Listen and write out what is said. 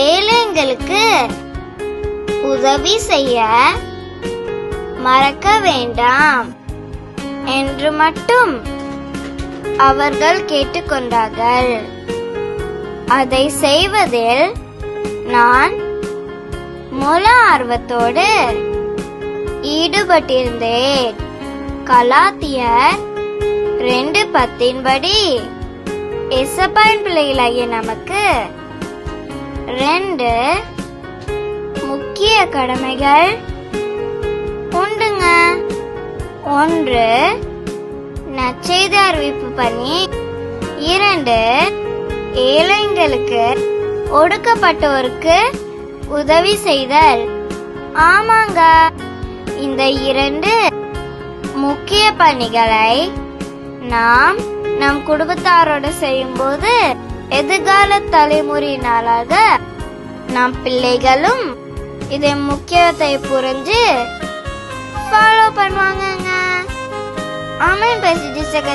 ஏழைங்களுக்கு உதவி செய்ய மறக்க வேண்டாம் என்று மட்டும் அவர்கள் கேட்டுக்கொண்டார்கள். அதை செய்வதில் நான் முழு ஆர்வத்தோடு ஈடுபட்டிருந்தேன். கலாத்தியர் ரெண்டு பத்தின்படி எசப்பாயின் பிள்ளைகளாகிய நமக்கு ரெண்டு முக்கிய கடமைகள் உண்டுங்க. ஒன்று நச்செய்த அறிவிப்பு பண்ணி இரண்டு ஏழைங்களுக்கு ஒடுக்கப்பட்டோருக்கு உதவி செய்தல். ஆமாங்க. இந்த இரண்டு முக்கிய பணிகளை நாம் நம் குடும்பத்தாரோடு செய்யும்போது எதிர்கால தலைமுறையினராக நம் பிள்ளைகளும் இதை முக்கியத்தை புரிஞ்சு ஃபாலோ பண்ணுவாங்கங்க. ஆமென் பேசி ஜிசக